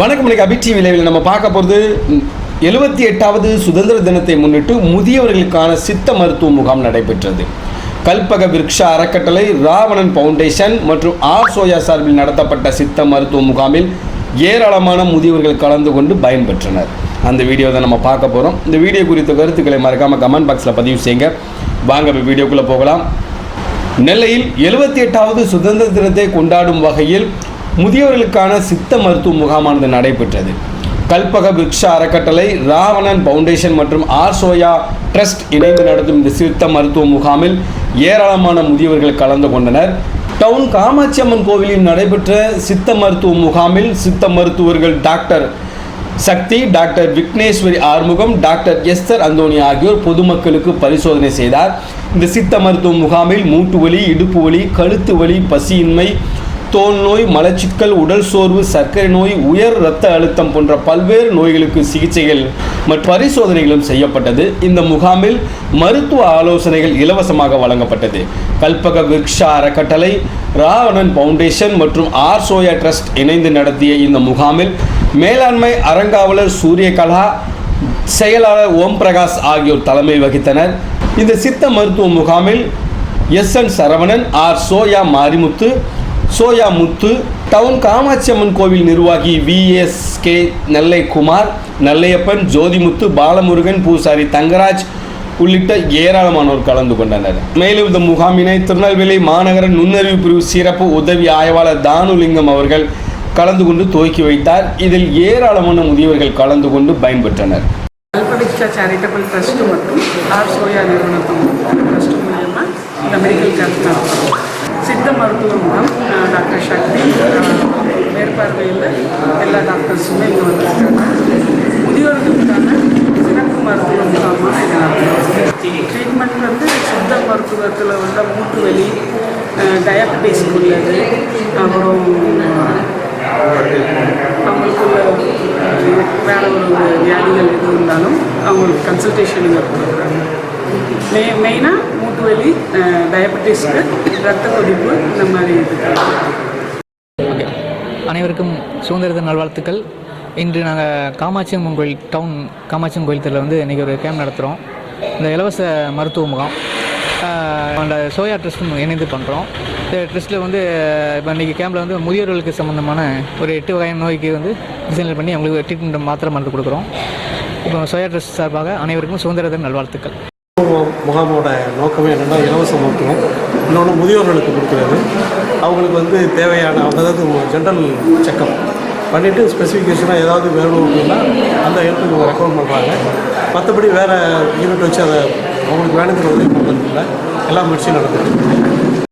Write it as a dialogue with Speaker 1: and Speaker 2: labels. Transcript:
Speaker 1: வணக்கம் அபி அபிச்சி விளைவில் நம்ம பார்க்க போகிறது எழுபத்தி எட்டாவது சுதந்திர தினத்தை முன்னிட்டு முதியவர்களுக்கான சித்த மருத்துவ முகாம் நடைபெற்றது கல்பக விருக்ஷா அறக்கட்டளை ராவணன் ஃபவுண்டேஷன் மற்றும் ஆர் சோயா சார்பில் நடத்தப்பட்ட சித்த மருத்துவ முகாமில் ஏராளமான முதியவர்கள் கலந்து கொண்டு பயன்பெற்றனர் அந்த வீடியோ தான் நம்ம பார்க்க போகிறோம் இந்த வீடியோ குறித்த கருத்துக்களை மறக்காமல் கமெண்ட் பாக்ஸில் பதிவு செய்யுங்க வாங்க வீடியோக்குள்ளே போகலாம் நெல்லையில் எழுபத்தி எட்டாவது சுதந்திர தினத்தை கொண்டாடும் வகையில் முதியோர்களுக்கான சித்த மருத்துவ முகாமானது நடைபெற்றது கல்பக விக்ஷ அறக்கட்டளை ராவணன் ஃபவுண்டேஷன் மற்றும் ஆர் சோயா ட்ரஸ்ட் இணைந்து நடத்தும் இந்த சித்த மருத்துவ முகாமில் ஏராளமான முதியவர்கள் கலந்து கொண்டனர் டவுன் காமாட்சி அம்மன் கோவிலில் நடைபெற்ற சித்த மருத்துவ முகாமில் சித்த மருத்துவர்கள் doctor Sakthi doctor Vigneshwari Arumugam doctor Esther Anthony ஆகியோர் பொதுமக்களுக்கு பரிசோதனை செய்தார் இந்த சித்த மருத்துவ முகாமில் மூட்டு வலி இடுப்பு வலி கழுத்து வலி பசியின்மை தோல் நோய் மலச்சிக்கல் உடல் சோர்வு சர்க்கரை நோய் உயர் இரத்த அழுத்தம் போன்ற பல்வேறு நோய்களுக்கு சிகிச்சைகள் மற்றும் பரிசோதனைகளும் செய்யப்பட்டது இந்த முகாமில் மருத்துவ ஆலோசனைகள் இலவசமாக வழங்கப்பட்டது கல்பக விக்ஷா அறக்கட்டளை ராவணன் ஃபவுண்டேஷன் மற்றும் ஆர் சோயா ட்ரஸ்ட் இணைந்து நடத்திய இந்த முகாமில் மேலாண்மை அறங்காவலர் சூரியகலா செயலாளர் ஓம் பிரகாஷ் ஆகியோர் தலைமை வகித்தனர் இந்த சித்த மருத்துவ முகாமில் S N Saravanan R Soya Marimuthu Soya Muthu town Kamakshi Amman கோவில் நிர்வாகி விஎஸ்கே நெல்லை குமார் நெல்லையப்பன் ஜோதிமுத்து பாலமுருகன் பூசாரி தங்கராஜ் உள்ளிட்ட ஏராளமானோர் கலந்து கொண்டனர் மேலும் இந்த முகாமினை திருநெல்வேலி மாநகர நுண்ணறிவு பிரிவு சிறப்பு உதவி ஆய்வாளர் தானுலிங்கம் அவர்கள் கலந்து கொண்டு துவக்கி வைத்தார் இதில் ஏராளமான முதியவர்கள் கலந்து கொண்டு பயன்பெற்றனர்
Speaker 2: சேரிட்டபிள் மற்றும் ஆர் சோயா மூலியமாக இந்த மெடிக்கல் கேம்ப் சித்த மருத்துவர் மூலம் டாக்டர் சக்தி மேற்பார்வையில் எல்லா டாக்டர்ஸுமே இங்கே வந்துருக்காங்க முதியோர்களுக்கான சிறப்பு மருத்துவ முகாமாக இதை நடத்துகிறோம் ட்ரீட்மெண்ட் வந்து சித்த மருத்துவத்தில் வந்து மூட்டு வலி டயபெட்டிஸ்க்கு உள்ளது அப்புறம் அவங்களுக்குள்ள வேற ஒரு வியாதிகள் எது இருந்தாலும் அவங்களுக்கு கன்சல்டேஷன் இங்கே கொடுக்குறாங்க மெயினாக வலி டயபெட்டிஸ்க்கு ரத்த கொதிப்பு இந்த மாதிரி அனைவருக்கும் சுதந்திர தின நல்வாழ்த்துக்கள் இன்று நாங்கள் காமாட்சியம்மன் கோயில் டவுன் காமாட்சியம் கோயில் தெருவில் வந்து இன்றைக்கி ஒரு கேம்ப் நடத்துகிறோம் இந்த இலவச மருத்துவ முகாம் அந்த சோயா ட்ரஸ்ட்டும் இணைந்து பண்ணுறோம் இந்த ட்ரஸ்ட்டில் வந்து இப்போ இன்றைக்கி கேம்பில் வந்து முதியோர்களுக்கு சம்மந்தமான ஒரு எட்டு வகையான நோய்க்கு வந்து டிசைன் பண்ணி அவங்களுக்கு ட்ரீட்மெண்ட் மாத்திரை மருந்து கொடுக்குறோம் இப்போ சோயா ட்ரஸ்ட் சார்பாக அனைவருக்கும் சுதந்திர தின நல்வாழ்த்துக்கள் முகாமோட நோக்கமே என்னென்னா இலவச மருத்துவம்
Speaker 1: இன்னொன்று முதியோர்களுக்கு கொடுக்குறது அவங்களுக்கு
Speaker 2: வந்து தேவையான அதாவது ஜென்ரல் செக்கப் பண்ணிவிட்டு ஸ்பெசிஃபிகேஷனாக ஏதாவது வேணும் அப்படின்னா அந்த ஹெல்ப்புக்கு ரெக்கமெண்ட் பண்ணுறாங்க மற்றபடி வேறு யூனிட் வச்சு அதை அவங்களுக்கு வேணுங்கிற உதவி பண்ணுறதுல
Speaker 1: எல்லா முயற்சியும் நடந்துட்டு